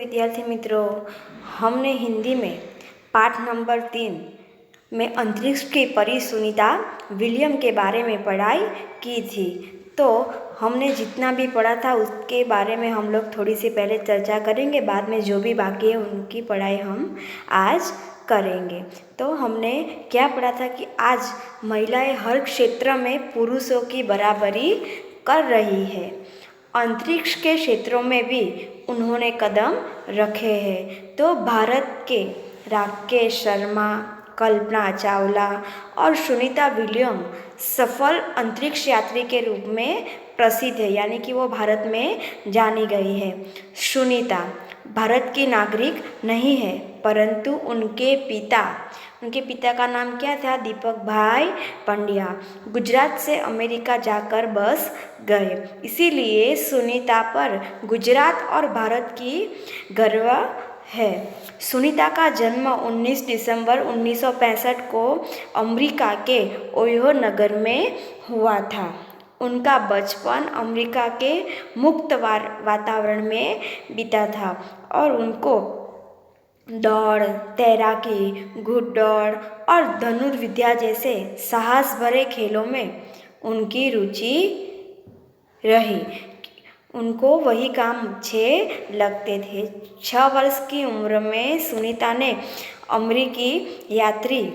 विद्यार्थी मित्रों, हमने हिंदी में पाठ नंबर तीन में अंतरिक्ष की परी सुनीता विलियम के बारे में पढ़ाई की थी। तो हमने जितना भी पढ़ा था, उसके बारे में हम लोग थोड़ी सी पहले चर्चा करेंगे, बाद में जो भी बाकी है, उनकी पढ़ाई हम आज करेंगे। तो हमने क्या पढ़ा था कि आज महिलाएँ हर क्षेत्र में पुरुषों की बराबरी कर रही है। अंतरिक्ष के क्षेत्रों में भी उन्होंने कदम रखे हैं। तो भारत के राकेश शर्मा, कल्पना चावला और सुनीता विलियम सफल अंतरिक्ष यात्री के रूप में प्रसिद्ध है, यानी कि वो भारत में जानी गई है। सुनीता, भारत की नागरिक नहीं है, परंतु उनके पिता उनके पिता का नाम क्या था? दीपक भाई पंड्या। गुजरात से अमेरिका जाकर बस गए। इसीलिए सुनीता पर गुजरात और भारत की गर्व है। सुनीता का जन्म 19 दिसंबर 1965 को अमेरिका के ओयो नगर में हुआ था। उनका बचपन अमेरिका के मुक्त वातावरण में बीता था और उनको दौड़, तैराकी घुड़दौड़ और धनुर्विद्या जैसे साहस भरे खेलों में उनकी रुचि रही। उनको वही काम अच्छे लगते थे। छः वर्ष की उम्र में सुनीता ने अमरीकी यात्री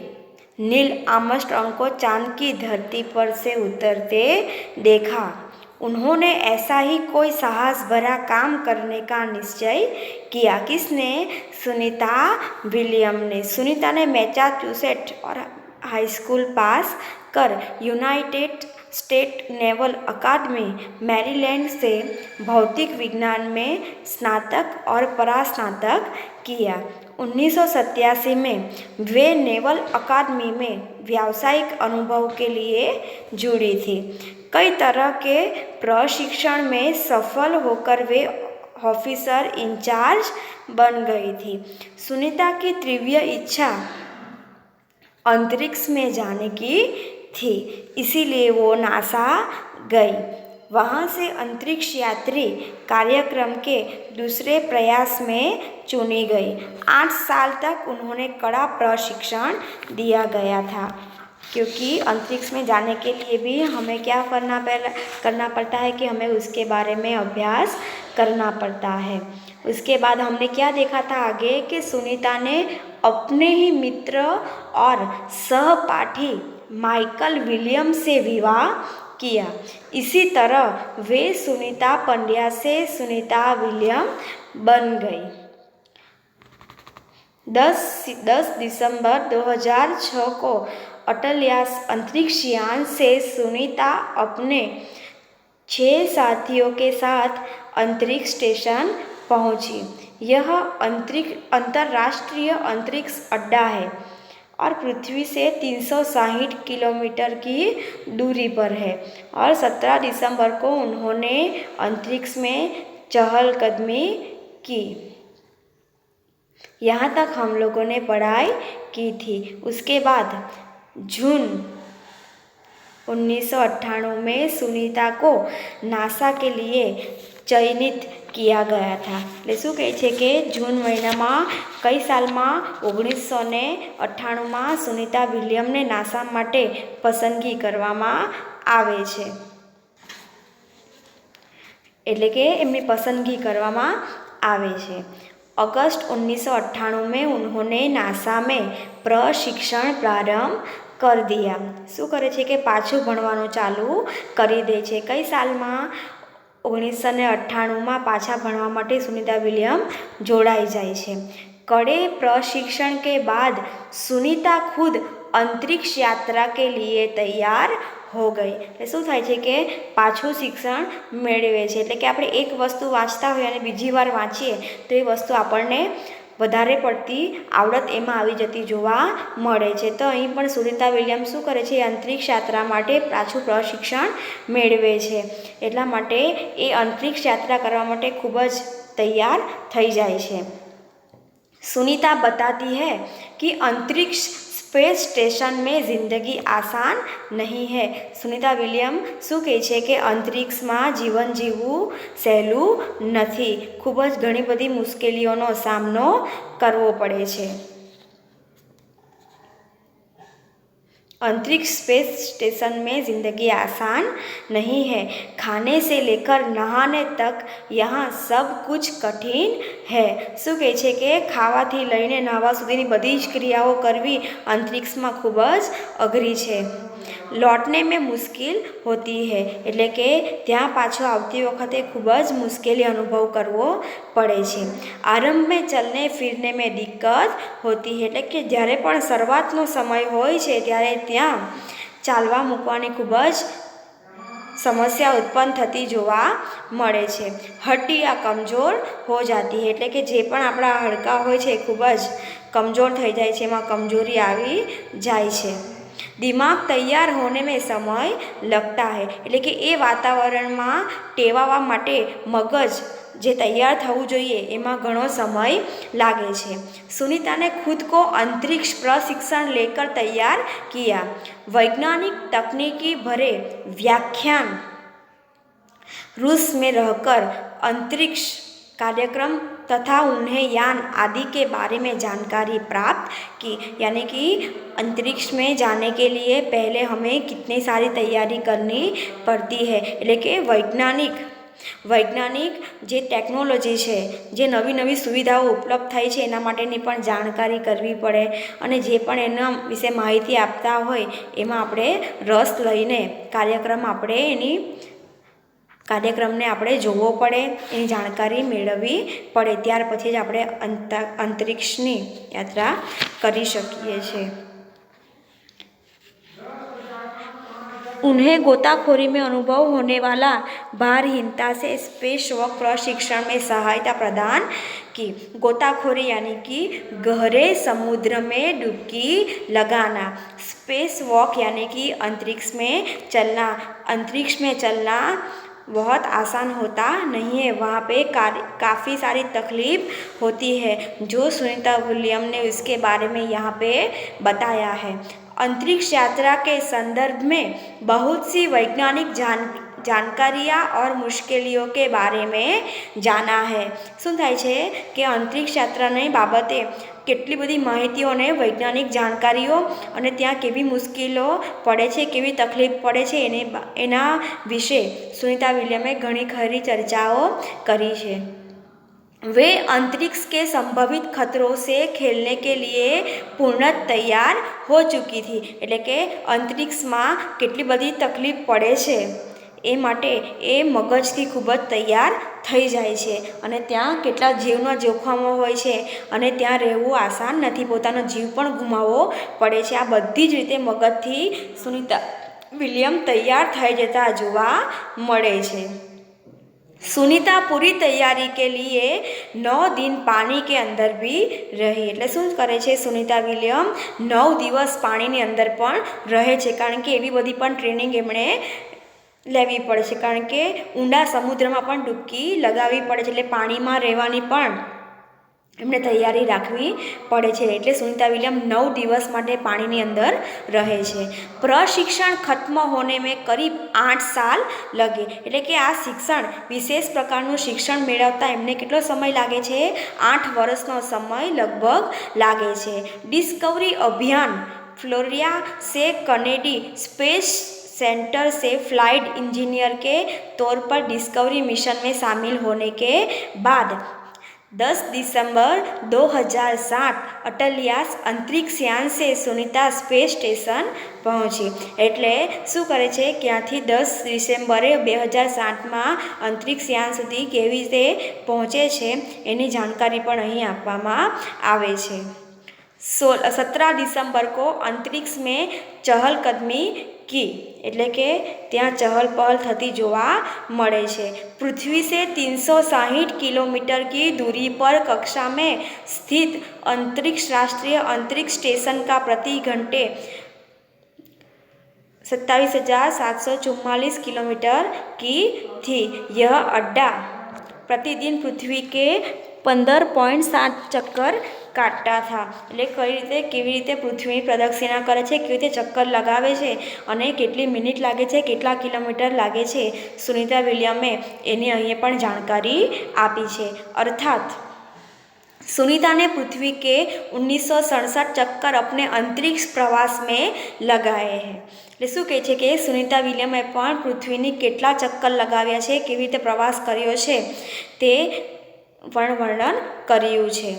नील आर्मस्ट्रॉन्ग को चाँद की धरती पर से उतरते देखा। उन्होंने ऐसा ही कोई साहस भरा काम करने का निश्चय किया। किसने? सुनीता विलियम ने। सुनीता ने मैचाचुसेट और हाई स्कूल पास कर United State naval academy, Maryland से भौतिक विज्ञान में स्नातक और परास्नातक किया। उन्नीस में वे नेवल अकादमी में व्यावसायिक अनुभव के लिए जुड़ी थी। कई तरह के प्रशिक्षण में सफल होकर वे ऑफिसर इंचार्ज बन गई थी। सुनीता की तीव्र इच्छा अंतरिक्ष में जाने की थी, इसीलिए वो नासा गई। वहाँ से अंतरिक्ष यात्री कार्यक्रम के दूसरे प्रयास में चुनी गई। आठ साल तक उन्होंने कड़ा प्रशिक्षण दिया गया था। क्योंकि अंतरिक्ष में जाने के लिए भी हमें क्या करना पहला, करना पड़ता है कि हमें उसके बारे में अभ्यास करना पड़ता है। उसके बाद हमने क्या देखा था आगे कि सुनीता ने अपने ही मित्र और सहपाठी माइकल विलियम से विवाह किया। इसी तरह वे सुनीता पंड्या से सुनीता विलियम बन गई। 10 10 दिसंबर 2006 को अटल या अंतरिक्ष यान से सुनीता अपने छः साथियों के साथ अंतरिक्ष स्टेशन पहुँची। यह अंतरिक्ष, अंतर्राष्ट्रीय अंतरिक्ष अड्डा है और पृथ्वी से 360 किलोमीटर की दूरी पर है और 17 दिसंबर को उन्होंने अंतरिक्ष में चहलकदमी की। यहाँ तक हम लोगों ने पढ़ाई की थी। उसके बाद जून उन्नीस में सुनीता को नासा के लिए चयनित किया ગયા હતા એટલે શું કહે છે કે જૂન મહિનામાં કઈ સાલમાં ઓગણીસો ને અઠ્ઠાણુંમાં સુનિતા વિલિયમને નાસા માટે પસંદગી કરવામાં આવે છે એટલે કે એમની પસંદગી કરવામાં આવે છે अगस्त उन्नीस सौ अट्ठाणु में उन्होंने नासा में પ્રશિક્ષણ પ્રારંભ કર દિયા. શું કરે છે કે પાછું ભણવાનું ચાલુ કરી દે છે. કઈ સાલમાં? ઓગણીસો ને અઠ્ઠાણુંમાં પાછા ભણવા માટે સુનિતા વિલિયમ જોડાઈ જાય છે. કડે પ્રશિક્ષણ કે બાદ સુનિતા ખુદ અંતરિક્ષ યાત્રા કે લીએ તૈયાર હો ગઈ. એટલે શું થાય છે કે પાછું શિક્ષણ મેળવે છે. એટલે કે આપણે એક વસ્તુ વાંચતા હોઈએ અને બીજી વાર વાંચીએ, તો એ વસ્તુ આપણને વધારે પડતી આવડત એમાં આવી જતી જોવા મળે છે તો અહીં પણ સુનિતા વિલિયમ શું કરે છે અંતરિક્ષ યાત્રા માટે પાછું પ્રશિક્ષણ મેળવે છે એટલા માટે એ અંતરિક્ષ યાત્રા કરવા માટે ખૂબ જ તૈયાર થઈ જાય છે सुनीता बताती है कि अंतरिक्ष સ્પેસ સ્ટેશન મેં જિંદગી આસાન નહીં હૈ સુનિતા વિલિયમ શું કહે છે કે અંતરિક્ષમાં જીવન જીવવું સહેલું નથી? ખૂબ જ ઘણી બધી મુશ્કેલીઓનો સામનો કરવો પડે છે. अंतरिक्ष स्पेस स्टेशन में ज़िंदगी आसान नहीं है खाने से लेकर नहाने तक यहाँ सब कुछ કઠિન હૈ શું કહે છે કે ખાવાથી લઈને નહાવા સુધીની બધી જ ક્રિયાઓ કરવી અંતરિક્ષમાં ખૂબ જ અઘરી છે લોટને મેં મુશ્કેલ હોતી હૈ. એટલે કે ત્યાં પાછો આવતી વખતે ખૂબ જ મુશ્કેલી અનુભવ કરવો પડે છે. આરંભ મેં ચલને ફિરને મેં દિક્કત હોતી હૈ. એટલે કે જ્યારે પણ શરૂઆતનો સમય હોય છે, ત્યારે ત્યાં ચાલવા મૂકવાની ખૂબ જ સમસ્યા ઉત્પન્ન થતી જોવા મળે છે. હડ્ડી આ કમજોર હો જતી એટલે કે જે પણ આપણા હડકા હોય છે, એ ખૂબ જ કમજોર થઈ જાય છે. એમાં કમજોરી આવી જાય છે. દિમાગ તૈયાર હોને મેં સમય લગતા હે એટલે કે એ વાતાવરણમાં ટેવાવા માટે મગજ જે તૈયાર થવું જોઈએ, એમાં ઘણો સમય લાગે છે. સુનિતાને ખુદ કો અંતરિક્ષ પ્રશિક્ષણ લેકર તૈયાર કિયા. વૈજ્ઞાનિક તકનીકી ભરે વ્યાખ્યાન रूस में रहकर अंतरिक्ष कार्यक्रम तथा उन्हें यान आदि के बारे में जानकारी प्राप्त की यानी कि अंतरिक्ष में जाने के लिए पहले हमें कितनी सारी तैयारी करनी पड़ती है એટલે કે વૈજ્ઞાનિક વૈજ્ઞાનિક જે ટેકનોલોજી છે જે નવી નવી સુવિધાઓ ઉપલબ્ધ થાય છે એના માટેની પણ જાણકારી કરવી પડે અને જે પણ એના વિશે માહિતી આપતા હોય એમાં આપણે રસ લઈને કાર્યક્રમ આપણે એની કાર્યક્રમને આપણે જોવો પડે એની જાણકારી મેળવવી પડે ત્યાર પછી જ આપણે અંત અંતરિક્ષની યાત્રા કરી શકીએ છીએ उन्हें गोताखोरी में अनुभव होने वाला भारहीनता से स्पेस वॉक प्रशिक्षण में सहायता प्रदान की गोताखोरी यानी कि गहरे समुद्र में डुबकी लगाना स्पेस वॉक यानी कि अंतरिक्ष में चलना अंतरिक्ष में चलना बहुत आसान होता नहीं है। वहाँ पे काफ़ी सारी तकलीफ़ होती है, जो सुनीता विलियम ने उसके बारे में यहाँ पे बताया है। अंतरिक्ष यात्रा के संदर्भ में बहुत सी वैज्ञानिक जान જાણકારીયા ઓર મુશ્કેલીઓ કે બારે મેં જાના હૈ શું થાય છે કે અંતરિક્ષ યાત્રાની બાબતે કેટલી બધી માહિતીઓ અને વૈજ્ઞાનિક જાણકારીઓ અને ત્યાં કેવી મુશ્કેલીઓ પડે છે કેવી તકલીફ પડે છે એને એના વિશે સુનિતા વિલિયમે ઘણી ખરી ચર્ચાઓ કરી છે वे अंतरिक्ष के संभावित खतरों से खेलने के लिए પૂર્ણ તૈયાર હો ચૂકી थी એટલે કે અંતરિક્ષમાં કેટલી બધી તકલીફ પડે છે એ માટે એ મગજથી ખૂબ જ તૈયાર થઈ જાય છે. અને ત્યાં કેટલા જીવના જોખમો હોય છે અને ત્યાં રહેવું આસાન નથી. પોતાનો જીવ પણ ગુમાવવો પડે છે. આ બધી જ રીતે મગજથી સુનિતા વિલિયમ તૈયાર થઈ જતા જોવા મળે છે. સુનિતા પૂરી તૈયારી કે લીએ નવ દિન પાણી કે અંદર બી રહી. એટલે શું કરે છે? સુનિતા વિલિયમ નવ દિવસ પાણીની અંદર પણ રહે છે. કારણ કે એવી બધી પણ ટ્રેનિંગ એમણે લેવી પડે છે. કારણ કે ઊંડા સમુદ્રમાં પણ ડૂબકી લગાવવી પડે છે. એટલે પાણીમાં રહેવાની પણ એમણે તૈયારી રાખવી પડે છે. એટલે સુનિતા વિલિયમ નવ દિવસ માટે પાણીની અંદર રહે છે. પ્રશિક્ષણ ખત્મ હોને મેં કરીબ આઠ સાલ લગે. એટલે કે આ શિક્ષણ, વિશેષ પ્રકારનું શિક્ષણ મેળવતા એમને કેટલો સમય લાગે છે? આઠ વર્ષનો સમય લગભગ લાગે છે. ડિસ્કવરી અભિયાન, ફ્લોરિયા સે કનેડી સ્પેસ सेंटर से फ्लाइट इंजीनियर के तौर पर डिस्कवरी मिशन में शामिल होने के बाद 10 दिसंबर 2007 અટલિયાસ અંતરિક્ષ યાન સે સુનિતા સ્પેસ સ્ટેશન પહોંચી એટલે શું કરે છે ક્યાંથી દસ ડિસેમ્બરે બે હજાર સાતમાં અંતરિક્ષ યાન સુધી કેવી રીતે પહોંચે છે એની જાણકારી પણ અહીં આપવામાં આવે છે સોળ સत्रह ડિસેમ્બર કો अंतरिक्ष में चहल કી એટલે કે ત્યાં ચહલ પહલ થતી જોવા મળે છે પૃથ્વી से 360 किलोमीटर की दूरी पर कक्षा में स्थित अंतरिक्ष राष्ट्रीय अंतरिक्ष स्टेशन का प्रति घंटे सत्ताईस हजार सात सौ चौवालीस किलोमीटर की थी यह अड्डा प्रतिदिन पृथ्वी के પંદર પોઈન્ટ સાત ચક્કર કાટતા હતા એટલે કઈ રીતે કેવી રીતે પૃથ્વીની પ્રદક્ષિણા કરે છે કેવી રીતે ચક્કર લગાવે છે અને કેટલી મિનિટ લાગે છે કેટલા કિલોમીટર લાગે છે સુનિતા વિલિયમે એની અહીંયા પણ જાણકારી આપી છે અર્થાત सुनीता ने पृथ्वी के उन्नीस सौ सड़सठ चक्कर अपने अंतरिक्ष प्रवास में लगाए हैं એટલે શું કહે છે કે સુનિતા વિલિયમે પણ પૃથ્વીની કેટલા ચક્કર લગાવ્યા છે કેવી રીતે પ્રવાસ કર્યો છે તે પણ વર્ણન કર્યું છે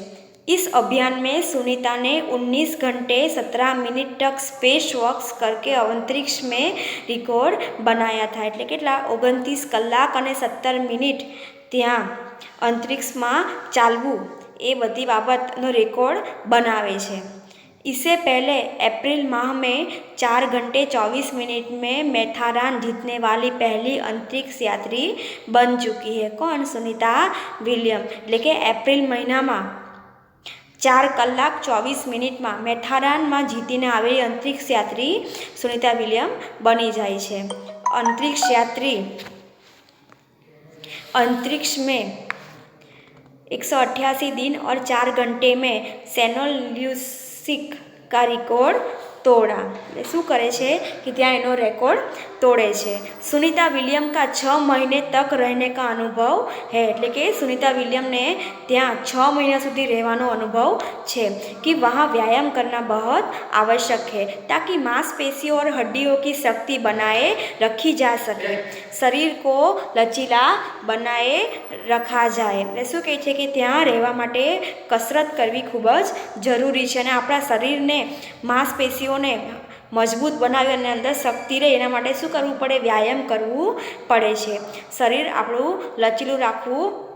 इस अभियान में सुनीता ने 19 घंटे 17 मिनट तक स्पेस वॉक्स करके अंतरिक्ष में रिकॉर्ड बनाया था એટલે કેટલા ઓગણત્રીસ કલાક અને સત્તર મિનિટ ત્યાં અંતરિક્ષમાં ચાલવું એ બધી બાબતનો રેકોર્ડ બનાવે છે इससे पहले अप्रैल माह में चार घंटे चौबीस मिनट में मैथारान जीतने वाली पहली अंतरिक्ष यात्री बन चुकी है कौन सुनीता विलियम એટલે કે એપ્રિલ મહિનામાં ચાર કલાક ચોવીસ મિનિટમાં મેથારાનમાં જીતીને આવેલી અંતરિક્ષ યાત્રી સુનિતા વિલિયમ બની જાય છે अंतरिक्ष यात्री अंतरिक्ष में एक सौ अट्ठासी दिन और चार घंटे में सेनोल्यूसिक શીખ કારીકોડ તોડા. એટલે શું કરે છે કે ત્યાં એનો રેકોર્ડ તોડે છે સુનિતા વિલિયમ કા છ મહિને તક રહેને કા અનુભવ હે એટલે કે સુનિતા વિલિયમને ત્યાં છ મહિના સુધી રહેવાનો અનુભવ છે कि वहाँ व्यायाम करना बहुत आवश्यक है ताकि मांसपेशियों और हड्डियों की शक्ति बनाए रखी जा सके શરીર કો લચીલા બનાએ રખા જાય એટલે શું કહે છે કે ત્યાં રહેવા માટે કસરત કરવી ખૂબ જ જરૂરી છે અને આપણા શરીરને માંસપેશીઓને મજબૂત બનાવે અને અંદર શક્તિ રહે એના માટે શું કરવું પડે? વ્યાયામ કરવું પડે છે. શરીર આપણું લચીલું રાખવું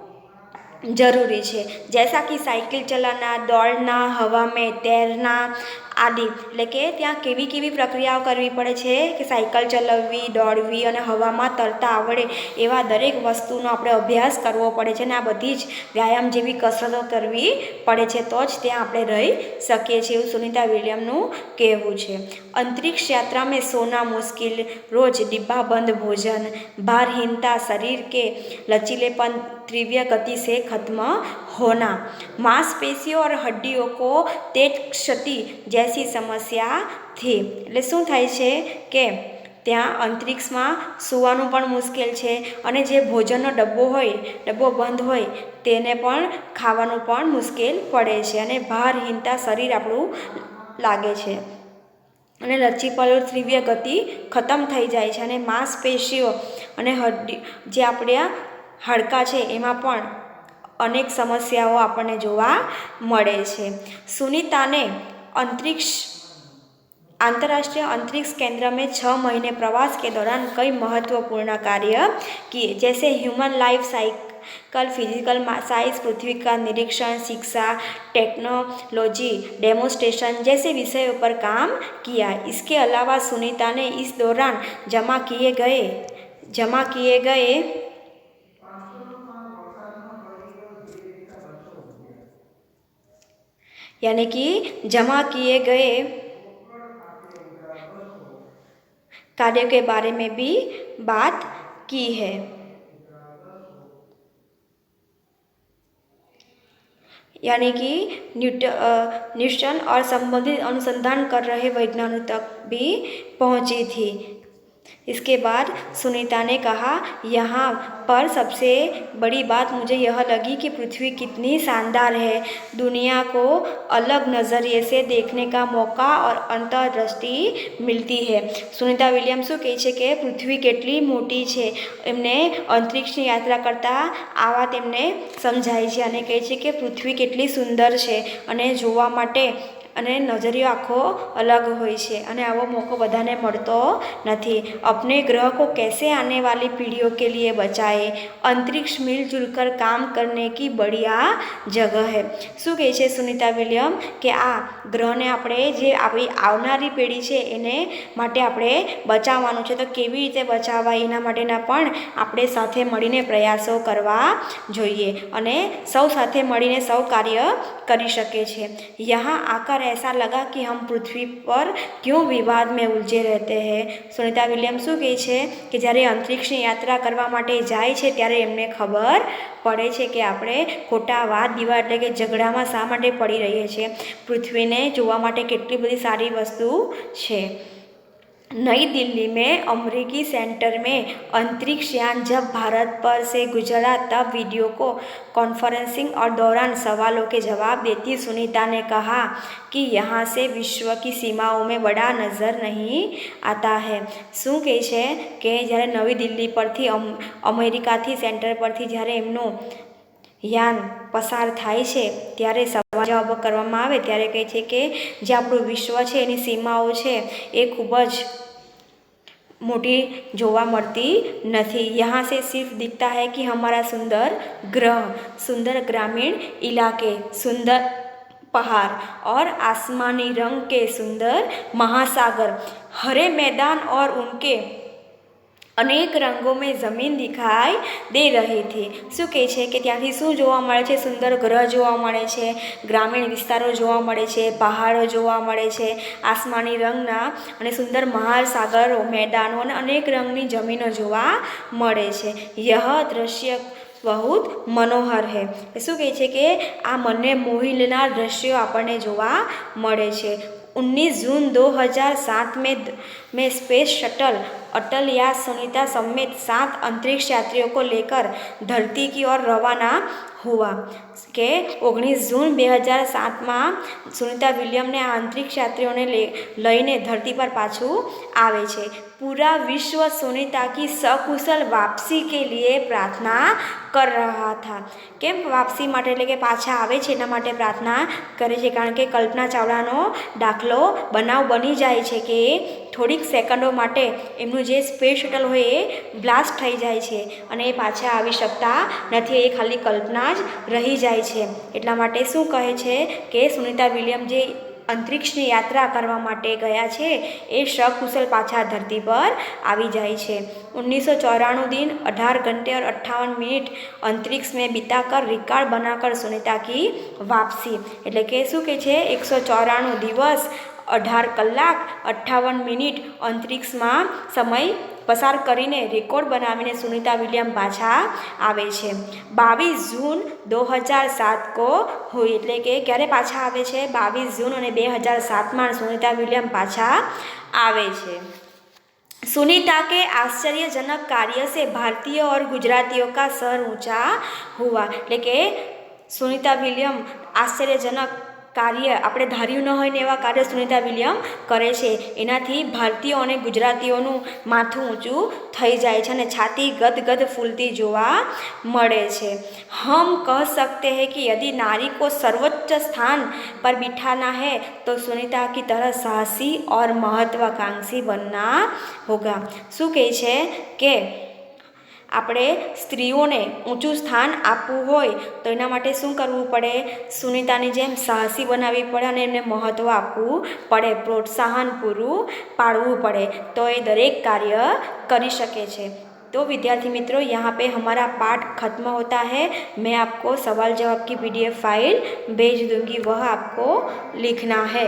જરૂરી છે. જૈસા કે સાઇકલ ચલાના દોડના હવા મેં તૈરના આદિ. એટલે કે ત્યાં કેવી કેવી પ્રક્રિયાઓ કરવી પડે છે કે સાયકલ ચલાવવી, દોડવી અને હવામાં તરતા આવડે એવા દરેક વસ્તુનો આપણે અભ્યાસ કરવો પડે છે અને આ બધી જ વ્યાયામ જેવી કસરતો કરવી પડે છે તો જ ત્યાં આપણે રહી શકીએ છીએ એવું સુનિતા વિલિયમનું કહેવું છે. અંતરિક્ષ યાત્રા મેં સોના મુશ્કેલ, રોજ ડિબ્બાબંધ ભોજન, ભારહીનતા શરીર કે લચીલેપન તીવ્ર ગતિ સે ખત્મ होना માંસપેશીઓ ઓર હડ્ડીઓ કો તેજ ક્ષતિ જૈસી સમસ્યા થી. એટલે શું થાય છે કે ત્યાં અંતરિક્ષમાં સૂવાનું પણ મુશ્કેલ છે અને જે ભોજનનો ડબ્બો હોય, ડબ્બો બંધ હોય, તેને પણ ખાવાનું પણ મુશ્કેલ પડે છે અને ભારહીનતા શરીર આપણું લાગે છે. અને લચીપલ ત્રિવ્ય ગતિ ખતમ થઈ જાય છે અને માંસપેશીઓ અને હડ્ડી, જે આપણે હાડકાં છે, એમાં પણ અનેક સમસ્યાઓ આપણને જોવા મળે છે સુનિતાને अंतरिक्ष अंतर्राष्ट्रीय अंतरिक्ष केंद्र में छः महीने प्रवास के दौरान कई महत्वपूर्ण कार्य किए जैसे human life cycle physical science पृथ्वी का निरीक्षण शिक्षा टेक्नोलॉजी डेमोस्ट्रेशन जैसे विषयों पर काम किया इसके अलावा सुनीता ने इस दौरान जमा किए गए जमा किए गए यानी कि जमा किए गए कार्यों के बारे में भी बात की है। यानी कि न्यूट न्यूटन और संबंधित अनुसंधान कर रहे वैज्ञानिक तक भी पहुँची थी। इसके बाद सुनीता ने कहा यहाँ पर सबसे बड़ी बात मुझे यह लगी कि पृथ्वी कितनी शानदार है दुनिया को अलग नज़रिए से देखने का मौका और अंतर्दृष्टि मिलती है સુનિતા વિલિયમ શું કહે છે કે પૃથ્વી કેટલી મોટી છે એમને અંતરિક્ષની યાત્રા કરતાં આ વાત એમને સમજાય છે અને કહે છે કે પૃથ્વી કેટલી સુંદર છે અને જોવા માટે અને નજરિયો આખો અલગ હોય છે અને આવો મોકો બધાને મળતો નથી अपने ग्रह को कैसे आने वाली पीढ़ियों के लिए बचाए अंतरिक्ष मिलजुल कर काम करने की बढ़िया જગહ હે શું કહે છે સુનિતા વિલિયમ કે આ ગ્રહને આપણે જે આપણી આવનારી પેઢી છે એને માટે આપણે બચાવવાનું છે તો કેવી રીતે બચાવવા એના માટેના પણ આપણે સાથે મળીને પ્રયાસો કરવા જોઈએ અને સૌ સાથે મળીને સૌ કાર્ય કરી શકે છે યહાં આકર और ऐसा लगा कि हम પૃથ્વી પર ક્યું વિવાદ મેં ઉલજે રહેતે હૈ સુનિતા વિલિયમ શું કહે છે કે જ્યારે અંતરિક્ષની યાત્રા કરવા માટે જાય છે ત્યારે એમને ખબર પડે છે કે આપણે ખોટા વાત, દીવા એટલે કે ઝઘડામાં શા માટે પડી રહીએ છીએ? પૃથ્વીને જોવા માટે કેટલી બધી સારી વસ્તુ છે. नई दिल्ली में अमरीकी सेंटर में अंतरिक्ष यान जब भारत पर से गुजरा तब वीडियो को कॉन्फ्रेंसिंग और दौरान सवालों के जवाब देती सुनीता ने कहा कि यहाँ से विश्व की सीमाओं में बड़ा नज़र नहीं आता है શું કહે છે કે જ્યારે નવી દિલ્હી પરથી અમ અમેરિકાથી સેન્ટર પરથી જ્યારે એમનું યાન પસાર થાય છે ત્યારે સવાલ જવાબ કરવામાં આવે ત્યારે કહે છે કે જે આપણું વિશ્વ છે એની સીમાઓ છે એ ખૂબ જ મોટી જોવા મળતી નથી यहाँ से सिर्फ दिखता है कि हमारा सुंदर ग्रह सुंदर ग्रामीण इलाके सुंदर पहाड़ और आसमानी रंग के सुंदर महासागर हरे मैदान और उनके અનેક રંગો મેં જમીન દિખાઈ દે રહી થી શું કહે છે કે ત્યાંથી શું જોવા મળે છે? સુંદર ગ્રહ જોવા મળે છે, ગ્રામીણ વિસ્તારો જોવા મળે છે, પહાડો જોવા મળે છે, આસમાની રંગના અને સુંદર મહાસાગરો, મેદાનો અને અનેક રંગની જમીનો જોવા મળે છે. યહ દ્રશ્ય બહુત મનોહર હૈ. શું કહે છે કે આ મને મોહી લેનાર દ્રશ્યો આપણને જોવા મળે છે. उन्नीस जून 2007 में में स्पेस शटल, अटल या सुनीता समेत सात अंतरिक्ष यात्रियों को लेकर धरती की ओर रवाना हुआ કે ઓગણીસ જૂન બે હજાર સાતમાં સુનિતા વિલિયમને આ અંતરિક્ષ યાત્રીઓને લઈને ધરતી પર પાછું આવે છે. પૂરા વિશ્વ સુનિતા કી સકુશલ વાપસી કે લીએ પ્રાર્થના કર રહ્યા હતા કેમ વાપસી માટે? એટલે કે પાછા આવે છે એના માટે પ્રાર્થના કરે છે. કારણ કે કલ્પના ચાવડાનો દાખલો બનાવ બની જાય છે કે થોડીક સેકન્ડો માટે એમનું જે સ્પેસ શટલ હોય એ બ્લાસ્ટ થઈ જાય છે અને એ પાછા આવી શકતા નથી. એ ખાલી કલ્પના જ રહી જાય છે. એટલા માટે શું કહે છે કે સુનિતા વિલિયમ જે અંતરિક્ષની યાત્રા કરવા માટે ગયા છે એ સકુશલ પાછા ધરતી પર આવી જાય છે. ઓગણીસો ચોરાણું દિન અઢાર ઘંટે અઠ્ઠાવન મિનિટ અંતરિક્ષ મેં બીતાકર રિકાર્ડ બનાકર સુનિતા કી વાપસી. એટલે કે શું કે છે? એકસો ચોરાણું દિવસ અઢાર કલાક અઠ્ઠાવન મિનિટ અંતરિક્ષમાં સમય પસાર કરીને રેકોર્ડ બનાવીને સુનિતા વિલિયમ પાછા આવે છે બાવીસ જૂન દો હજાર સાત કો હોય એટલે કે ક્યારે પાછા આવે છે બાવીસ જૂન અને બે હજાર સાતમાં સુનિતા વિલિયમ પાછા આવે છે सुनीता के आश्चर्यजनक कार्य से भारतीय और गुजरातियों का सर ऊंचा हुआ એટલે કે સુનિતા વિલિયમ આશ્ચર્યજનક કાર્ય, આપણે ધાર્યું ન હોય ને એવા કાર્ય સુનિતા વિલિયમ કરે છે. એનાથી ભારતીયો અને ગુજરાતીઓનું માથું ઊંચું થઈ જાય છે અને છાતી ગદગદ ફૂલતી જોવા મળે છે. હમ કહ સકતે હૈ કે યદિ નારી કો સર્વોચ્ચ સ્થાન પર બિઠાના હૈ, તો સુનિતા કી તરફ સાહસી ઓર મહત્વાકાંક્ષી બનના હોગા. શું કહે છે કે આપણે સ્ત્રીઓને ઊંચું સ્થાન આપવું હોય તો એના માટે શું કરવું પડે સુનિતાની જેમ સાહસી બનાવવી પડે અને એમને મહત્ત્વ આપવું પડે પ્રોત્સાહન પૂરું પાડવું પડે તો એ દરેક કાર્ય કરી શકે છે तो विद्यार्थी मित्रों यहाँ पे हमारा पाठ खत्म होता है मैं आपको सवाल जवाब की पीडीएफ फाइल भेज दूँगी वह आपको लिखना है